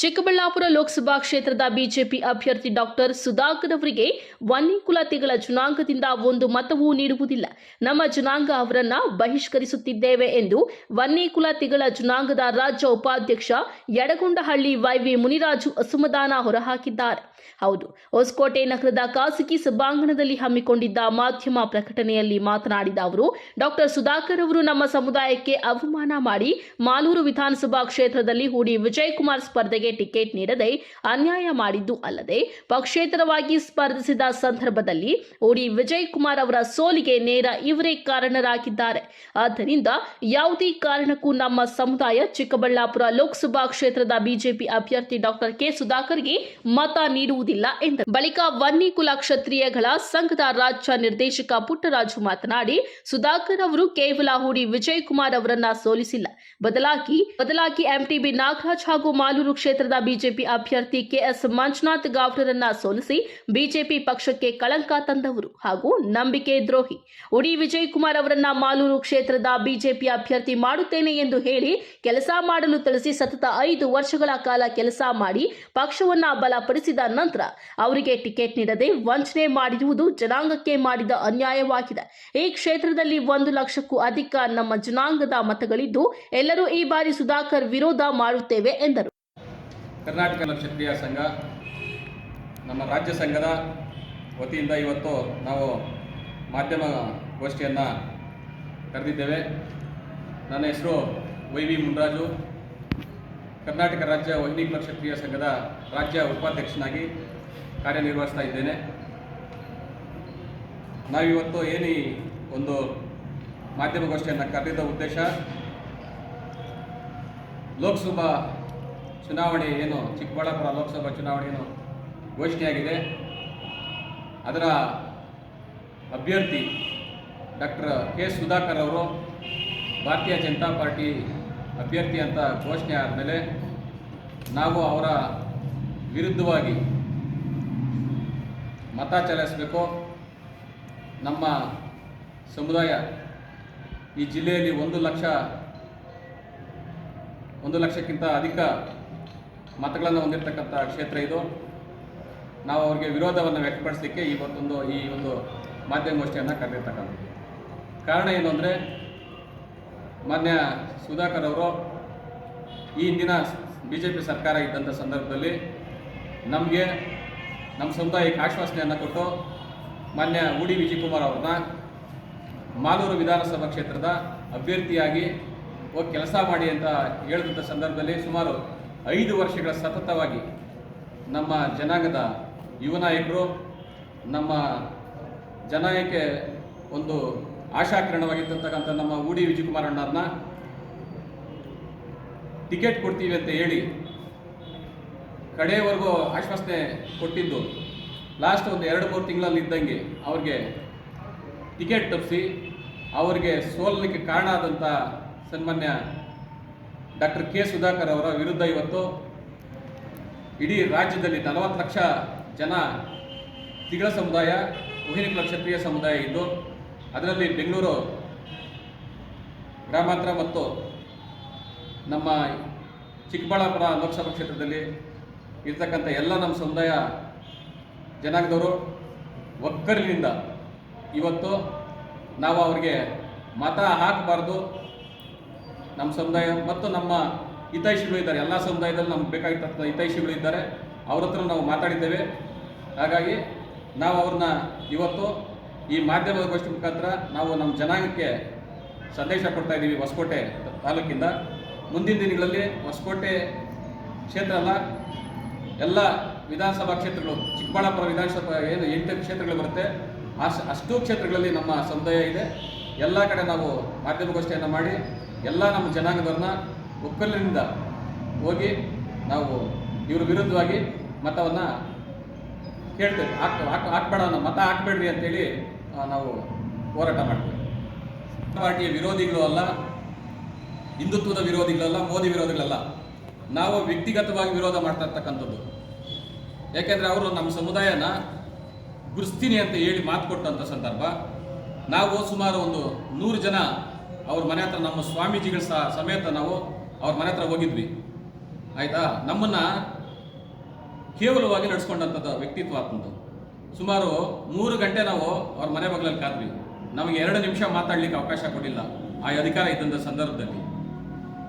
ಚಿಕ್ಕಬಳ್ಳಾಪುರ ಲೋಕಸಭಾ ಕ್ಷೇತ್ರದ ಬಿಜೆಪಿ ಅಭ್ಯರ್ಥಿ ಡಾಕ್ಟರ್ ಸುಧಾಕರ್ ಅವರಿಗೆ ವನ್ನಿ ಕುಲತಿಗಳ ಜನಾಂಗದಿಂದ ಒಂದು ಮತವೂ ನೀಡುವುದಿಲ್ಲ. ನಮ್ಮ ಜನಾಂಗ ಅವರನ್ನ ಬಹಿಷ್ಕರಿಸುತ್ತಿದ್ದೇವೆ ಎಂದು ವನ್ನಿ ಕುಲತಿಗಳ ಜನಾಂಗದ ರಾಜ್ಯ ಉಪಾಧ್ಯಕ್ಷ ಯಡಗೊಂಡಹಳ್ಳಿ ವೈವಿ ಮುನಿರಾಜು ಅಸಮಾಧಾನ ಹೊರಹಾಕಿದ್ದಾರೆ. ಹೌದು, ಹೊಸಕೋಟೆ ನಗರದ ಖಾಸಗಿ ಸಭಾಂಗಣದಲ್ಲಿ ಹಮ್ಮಿಕೊಂಡಿದ್ದ ಮಾಧ್ಯಮ ಪ್ರಕಟಣೆಯಲ್ಲಿ ಮಾತನಾಡಿದ ಅವರು, ಡಾಕ್ಟರ್ ಸುಧಾಕರ್ ಅವರು ನಮ್ಮ ಸಮುದಾಯಕ್ಕೆ ಅವಮಾನ ಮಾಡಿ ಮಾಲೂರು ವಿಧಾನಸಭಾ ಕ್ಷೇತ್ರದಲ್ಲಿ ಹೂಡಿ ವಿಜಯಕುಮಾರ್ ಸ್ಪರ್ಧೆಗೆ ಟಿಕೆಟ್ ನೀಡದೆ ಅನ್ಯಾಯ ಮಾಡಿದ್ದು ಅಲ್ಲದೆ ಪಕ್ಷೇತರವಾಗಿ ಸ್ಪರ್ಧಿಸಿದ ಸಂದರ್ಭದಲ್ಲಿ ಓಡಿ ವಿಜಯ್ ಕುಮಾರ್ ಅವರ ಸೋಲಿಗೆ ನೇರ ಇವರೇ ಕಾರಣರಾಗಿದ್ದಾರೆ. ಆದ್ದರಿಂದ ಯಾವುದೇ ಕಾರಣಕ್ಕೂ ನಮ್ಮ ಸಮುದಾಯ ಚಿಕ್ಕಬಳ್ಳಾಪುರ ಲೋಕಸಭಾ ಕ್ಷೇತ್ರದ ಬಿಜೆಪಿ ಅಭ್ಯರ್ಥಿ ಡಾಕ್ಟರ್ ಕೆ. ಸುಧಾಕರ್ಗೆ ಮತ ನೀಡುವುದಿಲ್ಲ ಎಂದರು. ಬಳಿಕ ವನ್ನಿ ಕುಲ ಕ್ಷತ್ರಿಯಗಳ ಸಂಘದ ರಾಜ್ಯ ನಿರ್ದೇಶಕ ಪುಟ್ಟರಾಜು ಮಾತನಾಡಿ, ಸುಧಾಕರ್ ಅವರು ಕೇವಲ ಹೂಡಿ ವಿಜಯ್ ಕುಮಾರ್ ಅವರನ್ನ ಸೋಲಿಸಿಲ್ಲ. ಬದಲಾಗಿ ಬದಲಾಗಿ ಎಂಟಿಬಿ ನಾಗರಾಜ್ ಹಾಗೂ ಮಾಲೂರು ಕ್ಷೇತ್ರದ ಬಿಜೆಪಿ ಅಭ್ಯರ್ಥಿ ಕೆಎಸ್ ಮಂಜುನಾಥ್ ಗಾವ್ರರನ್ನ ಸೋಲಿಸಿ ಬಿಜೆಪಿ ಪಕ್ಷಕ್ಕೆ ಕಳಂಕ ತಂದವರು ಹಾಗೂ ನಂಬಿಕೆ ದ್ರೋಹಿ. ಉಡಿ ವಿಜಯಕುಮಾರ್ ಅವರನ್ನ ಮಾಲೂರು ಕ್ಷೇತ್ರದ ಬಿಜೆಪಿ ಅಭ್ಯರ್ಥಿ ಮಾಡುತ್ತೇನೆ ಎಂದು ಹೇಳಿ ಕೆಲಸ ಮಾಡಲು ತಿಳಿಸಿ ಸತತ ಐದು ವರ್ಷಗಳ ಕಾಲ ಕೆಲಸ ಮಾಡಿ ಪಕ್ಷವನ್ನ ಬಲಪಡಿಸಿದ ನಂತರ ಅವರಿಗೆ ಟಿಕೆಟ್ ನೀಡದೆ ವಂಚನೆ ಮಾಡಿರುವುದು ಜನಾಂಗಕ್ಕೆ ಮಾಡಿದ ಅನ್ಯಾಯವಾಗಿದೆ. ಈ ಕ್ಷೇತ್ರದಲ್ಲಿ ಒಂದು ಲಕ್ಷಕ್ಕೂ ಅಧಿಕ ನಮ್ಮ ಜನಾಂಗದ ಮತಗಳಿದ್ದು ಎಲ್ಲರೂ ಈ ಬಾರಿ ಸುಧಾಕರ್ ವಿರೋಧ ಮಾಡುತ್ತೇವೆ ಎಂದರು. ಕರ್ನಾಟಕ ಕ್ಷತ್ರಿಯ ಸಂಘ, ನಮ್ಮ ರಾಜ್ಯ ಸಂಘದ ವತಿಯಿಂದ ಇವತ್ತು ನಾವು ಮಾಧ್ಯಮ ಗೋಷ್ಠಿಯನ್ನು ಕರೆದಿದ್ದೇವೆ. ನನ್ನ ಹೆಸರು ವೈ ವಿ ಮುನ್ರಾಜು. ಕರ್ನಾಟಕ ರಾಜ್ಯ ವೈದಿಕ ಕ್ಷತ್ರಿಯ ಸಂಘದ ರಾಜ್ಯ ಉಪಾಧ್ಯಕ್ಷನಾಗಿ ಕಾರ್ಯನಿರ್ವಹಿಸ್ತಾ ಇದ್ದೇನೆ. ನಾವಿವತ್ತು ಏನು ಒಂದು ಮಾಧ್ಯಮಗೋಷ್ಠಿಯನ್ನು ಕರೆದಿದ್ದ ಉದ್ದೇಶ, ಲೋಕಸಭಾ ಚುನಾವಣೆ ಏನು, ಚಿಕ್ಕಬಳ್ಳಾಪುರ ಲೋಕಸಭಾ ಚುನಾವಣೆ ಏನು ಘೋಷಣೆಯಾಗಿದೆ. ಅದರ ಅಭ್ಯರ್ಥಿ ಡಾಕ್ಟರ್ ಕೆ ಸುಧಾಕರ್ ಅವರು ಭಾರತೀಯ ಜನತಾ ಪಾರ್ಟಿ ಅಭ್ಯರ್ಥಿ ಅಂತ ಘೋಷಣೆ ಆದಮೇಲೆ ನಾವು ಅವರ ವಿರುದ್ಧವಾಗಿ ಮತ ಚಲಾಯಿಸಬೇಕು. ನಮ್ಮ ಸಮುದಾಯ ಈ ಜಿಲ್ಲೆಯಲ್ಲಿ ಒಂದು ಲಕ್ಷ, ಒಂದು ಲಕ್ಷಕ್ಕಿಂತ ಅಧಿಕ ಮತಗಳನ್ನು ಹೊಂದಿರತಕ್ಕಂಥ ಕ್ಷೇತ್ರ ಇದು. ನಾವು ಅವರಿಗೆ ವಿರೋಧವನ್ನು ವ್ಯಕ್ತಪಡಿಸಲಿಕ್ಕೆ ಇವತ್ತೊಂದು ಈ ಒಂದು ಮಾಧ್ಯಮಗೋಷ್ಠಿಯನ್ನು ಕರೆದಿರ್ತಕ್ಕಂಥದ್ದು. ಕಾರಣ ಏನು ಅಂದರೆ, ಮಾನ್ಯ ಸುಧಾಕರ್ ಅವರು ಈ ಹಿಂದಿನ ಬಿ ಜೆ ಪಿ ಸರ್ಕಾರ ಇದ್ದಂಥ ಸಂದರ್ಭದಲ್ಲಿ ನಮಗೆ ನಮ್ಮ ಸಮುದಾಯಕ್ಕೆ ಆಶ್ವಾಸನೆಯನ್ನು ಕೊಟ್ಟು, ಮಾನ್ಯ ಉಡಿ ವಿಜಯಕುಮಾರ್ ಅವ್ರನ್ನ ಮಾಲೂರು ವಿಧಾನಸಭಾ ಕ್ಷೇತ್ರದ ಅಭ್ಯರ್ಥಿಯಾಗಿ ಹೋಗಿ ಕೆಲಸ ಮಾಡಿ ಅಂತ ಹೇಳಿದಂಥ ಸಂದರ್ಭದಲ್ಲಿ ಸುಮಾರು ಐದು ವರ್ಷಗಳ ಸತತವಾಗಿ ನಮ್ಮ ಜನಾಂಗದ ಯುವ ನಾಯಕರು, ನಮ್ಮ ಜನಾಂಗಕ್ಕೆ ಒಂದು ಆಶಾಕಿರಣವಾಗಿರ್ತಕ್ಕಂಥ ನಮ್ಮ ಉಡಿ ವಿಜಯಕುಮಾರ್ ಅಣ್ಣವ್ರನ್ನ ಟಿಕೆಟ್ ಕೊಡ್ತೀವಿ ಅಂತ ಹೇಳಿ ಕಡೆಯವರೆಗೂ ಆಶ್ವಾಸನೆ ಕೊಟ್ಟಿದ್ದು. ಲಾಸ್ಟ್ ಒಂದು ಎರಡು ಮೂರು ತಿಂಗಳಲ್ಲಿ ಇದ್ದಂಗೆ ಅವ್ರಿಗೆ ಟಿಕೆಟ್ ತಪ್ಪಿಸಿ, ಅವರಿಗೆ ಸೋಲಲಿಕ್ಕೆ ಕಾರಣ ಆದಂಥ ಸನ್ಮಾನ್ಯ ಡಾಕ್ಟರ್ ಕೆ ಸುಧಾಕರ್ ಅವರ ವಿರುದ್ಧ ಇವತ್ತು ಇಡೀ ರಾಜ್ಯದಲ್ಲಿ ನಲವತ್ತು ಲಕ್ಷ ಜನ ತಿಗಳ ಸಮುದಾಯ ರೋಹಿಣಿ ಕ್ಷತ್ರಿಯ ಸಮುದಾಯ ಇದ್ದು, ಅದರಲ್ಲಿ ಬೆಂಗಳೂರು ಗ್ರಾಮಾಂತರ ಮತ್ತು ನಮ್ಮ ಚಿಕ್ಕಬಳ್ಳಾಪುರ ಲೋಕಸಭಾ ಕ್ಷೇತ್ರದಲ್ಲಿ ಇರ್ತಕ್ಕಂಥ ಎಲ್ಲ ನಮ್ಮ ಸಮುದಾಯ ಜನಾಂಗದವರು ಒಕ್ಕರಿನಿಂದ ಇವತ್ತು ನಾವು ಅವರಿಗೆ ಮತ ಹಾಕಬಾರ್ದು. ನಮ್ಮ ಸಮುದಾಯ ಮತ್ತು ನಮ್ಮ ಹಿತೈಷಿಗಳು ಇದ್ದಾರೆ. ಎಲ್ಲ ಸಮುದಾಯದಲ್ಲಿ ನಮ್ಗೆ ಬೇಕಾಗಿರ್ತಕ್ಕಂಥ ಹಿತೈಷಿಗಳು ಇದ್ದಾರೆ. ಅವ್ರ ಹತ್ರ ನಾವು ಮಾತಾಡಿದ್ದೇವೆ. ಹಾಗಾಗಿ ನಾವು ಅವ್ರನ್ನ ಇವತ್ತು ಈ ಮಾಧ್ಯಮದ ಗೋಷ್ಠಿ ಮುಖಾಂತರ ನಾವು ನಮ್ಮ ಜನಾಂಗಕ್ಕೆ ಸಂದೇಶ ಕೊಡ್ತಾ ಇದ್ದೀವಿ ಹೊಸಕೋಟೆ ತಾಲೂಕಿಂದ. ಮುಂದಿನ ದಿನಗಳಲ್ಲಿ ಹೊಸಕೋಟೆ ಕ್ಷೇತ್ರ ಅಲ್ಲ, ಎಲ್ಲ ವಿಧಾನಸಭಾ ಕ್ಷೇತ್ರಗಳು, ಚಿಕ್ಕಬಳ್ಳಾಪುರ ವಿಧಾನಸಭಾ ಏನು ಎಂಟು ಕ್ಷೇತ್ರಗಳು ಬರುತ್ತೆ. ಅಷ್ಟು ಕ್ಷೇತ್ರಗಳಲ್ಲಿ ನಮ್ಮ ಸಮುದಾಯ ಇದೆ. ಎಲ್ಲ ಕಡೆ ನಾವು ಮಾಧ್ಯಮಗೋಷ್ಠಿಯನ್ನು ಮಾಡಿ ಎಲ್ಲ ನಮ್ಮ ಜನಾಂಗದವ್ರನ್ನ ಒಕ್ಕಲಿನಿಂದ ಹೋಗಿ ನಾವು ಇವ್ರ ವಿರುದ್ಧವಾಗಿ ಮತವನ್ನು ಕೇಳ್ತೇವೆ ಹಾಕ್ ಹಾಕ್, ಹಾಕ್ಬೇಡ ಅನ್ನೋ ಮತ ಹಾಕ್ಬೇಡ್ರಿ ಅಂತೇಳಿ ನಾವು ಹೋರಾಟ ಮಾಡ್ತೇವೆ. ಪಾರ್ಟಿಯ ವಿರೋಧಿಗಳು ಅಲ್ಲ, ಹಿಂದುತ್ವದ ವಿರೋಧಿಗಳಲ್ಲ ಮೋದಿ ವಿರೋಧಿಗಳಲ್ಲ ನಾವು ವ್ಯಕ್ತಿಗತವಾಗಿ ವಿರೋಧ ಮಾಡ್ತಾ ಇರ್ತಕ್ಕಂಥದ್ದು. ಯಾಕೆಂದರೆ ಅವರು ನಮ್ಮ ಸಮುದಾಯನ ಗುರುಸ್ತೀನಿ ಅಂತ ಹೇಳಿ ಮಾತು ಕೊಟ್ಟಂಥ ಸಂದರ್ಭ. ನಾವು ಸುಮಾರು ಒಂದು ನೂರು ಜನ ಅವ್ರ ಮನೆ ಹತ್ರ ನಮ್ಮ ಸ್ವಾಮೀಜಿಗಳ ಸಹ ಸಮೇತ ನಾವು ಅವ್ರ ಮನೆ ಹತ್ರ ಹೋಗಿದ್ವಿ. ಆಯಿತಾ? ನಮ್ಮನ್ನು ಕೇವಲವಾಗಿ ನಡೆಸ್ಕೊಂಡಂಥದ್ದು ವ್ಯಕ್ತಿತ್ವ ಆತಂದು ಸುಮಾರು ಮೂರು ಗಂಟೆ ನಾವು ಅವ್ರ ಮನೆ ಬಗ್ಲಲ್ಲಿ ಕಾದ್ವಿ. ನಮಗೆ ಎರಡು ನಿಮಿಷ ಮಾತಾಡ್ಲಿಕ್ಕೆ ಅವಕಾಶ ಕೊಡಿಲ್ಲ ಆ ಅಧಿಕಾರ ಇದ್ದಂಥ ಸಂದರ್ಭದಲ್ಲಿ.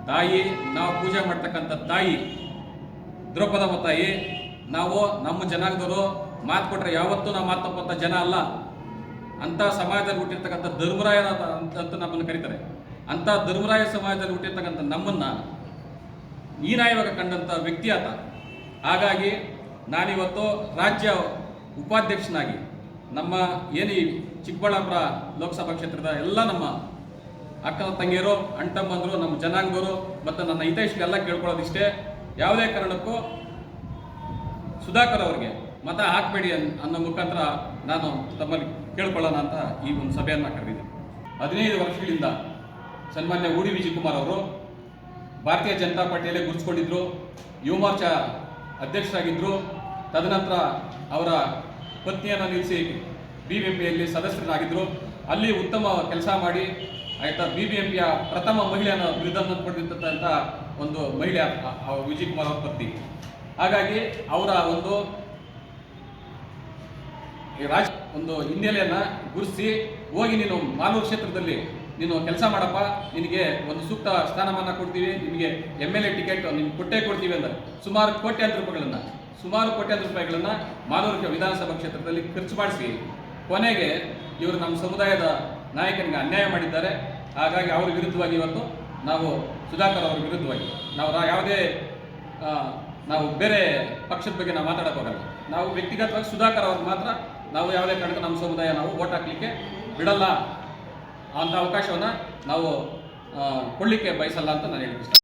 ತಾಯಿ, ನಾವು ಪೂಜೆ ಮಾಡ್ತಕ್ಕಂಥ ತಾಯಿ ದ್ರೌಪದಮ್ಮ ತಾಯಿ, ನಾವು ನಮ್ಮ ಜನಾಂಗದವರು ಮಾತು ಕೊಟ್ರೆ ಯಾವತ್ತೂ ನಾವು ಮಾತು ಜನ ಅಲ್ಲ. ಅಂಥ ಸಮಾಜದಲ್ಲಿ ಹುಟ್ಟಿರ್ತಕ್ಕಂಥ ಧರ್ಮರಾಯ ಅಂತ ನಮ್ಮನ್ನು ಕರೀತಾರೆ. ಅಂಥ ಧರ್ಮರಾಯ ಸಮಾಜದಲ್ಲಿ ಹುಟ್ಟಿರ್ತಕ್ಕಂಥ ನಮ್ಮನ್ನು ಹೀನಾಯವಾಗಿ ಕಂಡಂಥ ವ್ಯಕ್ತಿ ಆತ. ಹಾಗಾಗಿ ನಾನಿವತ್ತು ರಾಜ್ಯ ಉಪಾಧ್ಯಕ್ಷನಾಗಿ ನಮ್ಮ ಏನು ಚಿಕ್ಕಬಳ್ಳಾಪುರ ಲೋಕಸಭಾ ಕ್ಷೇತ್ರದ ಎಲ್ಲ ನಮ್ಮ ಅಕ್ಕ ತಂಗಿಯರು ಅಣ್ತಮ್ಮಂದರು ನಮ್ಮ ಜನಾಂಗರು ಮತ್ತು ನನ್ನ ಹಿತೈಷಿಗೆಲ್ಲ ಕೇಳ್ಕೊಳ್ಳೋದಿಷ್ಟೇ. ಯಾವುದೇ ಕಾರಣಕ್ಕೂ ಸುಧಾಕರ್ ಅವರಿಗೆ ಮತ ಹಾಕಬೇಡಿ ಅನ್- ಅನ್ನೋ ಮುಖಾಂತರ ನಾನು ತಮ್ಮಲ್ಲಿ ಕೇಳ್ಕೊಳ್ಳೋಣ ಅಂತ ಈ ಒಂದು ಸಭೆಯನ್ನು ಕರೆದಿದ್ದೆ. ಹದಿನೈದು ವರ್ಷಗಳಿಂದ ಸನ್ಮಾನ್ಯ ಉಡಿ ವಿಜಯಕುಮಾರ್ ಅವರು ಭಾರತೀಯ ಜನತಾ ಪಾರ್ಟಿಯಲ್ಲೇ ಗುರುತಿಸ್ಕೊಂಡಿದ್ರು ಯುವ ಮೋರ್ಚಾ ಅಧ್ಯಕ್ಷರಾಗಿದ್ದರು ತದನಂತರ ಅವರ ಪತ್ನಿಯನ್ನು ನಿಲ್ಲಿಸಿ ಬಿ ಬಿ ಎಂ ಪಿಯಲ್ಲಿ ಸದಸ್ಯರಾಗಿದ್ದರು ಅಲ್ಲಿ ಉತ್ತಮ ಕೆಲಸ ಮಾಡಿ ಆಯಿತಾ ಬಿ ಬಿ ಎಂ ಪಿಯ ಪ್ರಥಮ ಮಹಿಳೆಯನ್ನು ಬಿರುದನ್ನು ಪಡೆದಿರ್ತಕ್ಕಂಥ ಒಂದು ಮಹಿಳೆ ವಿಜಯಕುಮಾರ್ ಅವರ ಪತ್ನಿ. ಹಾಗಾಗಿ ಅವರ ಒಂದು ಈ ರಾಜ ಒಂದು ಹಿನ್ನೆಲೆಯನ್ನು ಗುರುಸಿ ಹೋಗಿ ನೀನು ಮಾಲೂರು ಕ್ಷೇತ್ರದಲ್ಲಿ ನೀನು ಕೆಲಸ ಮಾಡಪ್ಪ, ನಿನಗೆ ಒಂದು ಸೂಕ್ತ ಸ್ಥಾನಮಾನ ಕೊಡ್ತೀವಿ ನಿಮಗೆ ಎಂ ಎಲ್ ಎ ಟಿಕೆಟ್ ನಿಮ್ಗೆ ಕೊಟ್ಟೇ ಕೊಡ್ತೀವಿ ಅಂದ್ರೆ ಸುಮಾರು ಕೋಟ್ಯಾಂತರ ರೂಪಾಯಿಗಳನ್ನು, ಸುಮಾರು ಕೋಟ್ಯಾಂತರ ರೂಪಾಯಿಗಳನ್ನು ಮಾಲೂರು ವಿಧಾನಸಭಾ ಕ್ಷೇತ್ರದಲ್ಲಿ ಖರ್ಚು ಮಾಡಿಸಿ, ಕೊನೆಗೆ ಇವರು ನಮ್ಮ ಸಮುದಾಯದ ನಾಯಕನಿಗೆ ಅನ್ಯಾಯ ಮಾಡಿದ್ದಾರೆ. ಹಾಗಾಗಿ ಅವ್ರ ವಿರುದ್ಧವಾಗಿ ಇವತ್ತು ನಾವು ಸುಧಾಕರ್ ಅವ್ರ ವಿರುದ್ಧವಾಗಿ, ನಾವು ಯಾವುದೇ ನಾವು ಬೇರೆ ಪಕ್ಷದ ಬಗ್ಗೆ ನಾವು ಮಾತಾಡೋಕ್ಕಾಗಲ್ಲ ನಾವು ವ್ಯಕ್ತಿಗತವಾಗಿ ಸುಧಾಕರ್ ಅವ್ರಿಗೆ ಮಾತ್ರ ನಾವು ಯಾವುದೇ ಕಾರಣಕ್ಕೂ ನಮ್ಮ ಸಮುದಾಯ ನಾವು ಓಟ್ ಹಾಕ್ಲಿಕ್ಕೆ ಬಿಡಲ್ಲ ಅಂತ ಅವಕಾಶವನ್ನು ನಾವು ಕೊಡಲಿಕ್ಕೆ ಬಯಸಲ್ಲ ಅಂತ ನಾನು ಹೇಳಿದ್ದೀನಿ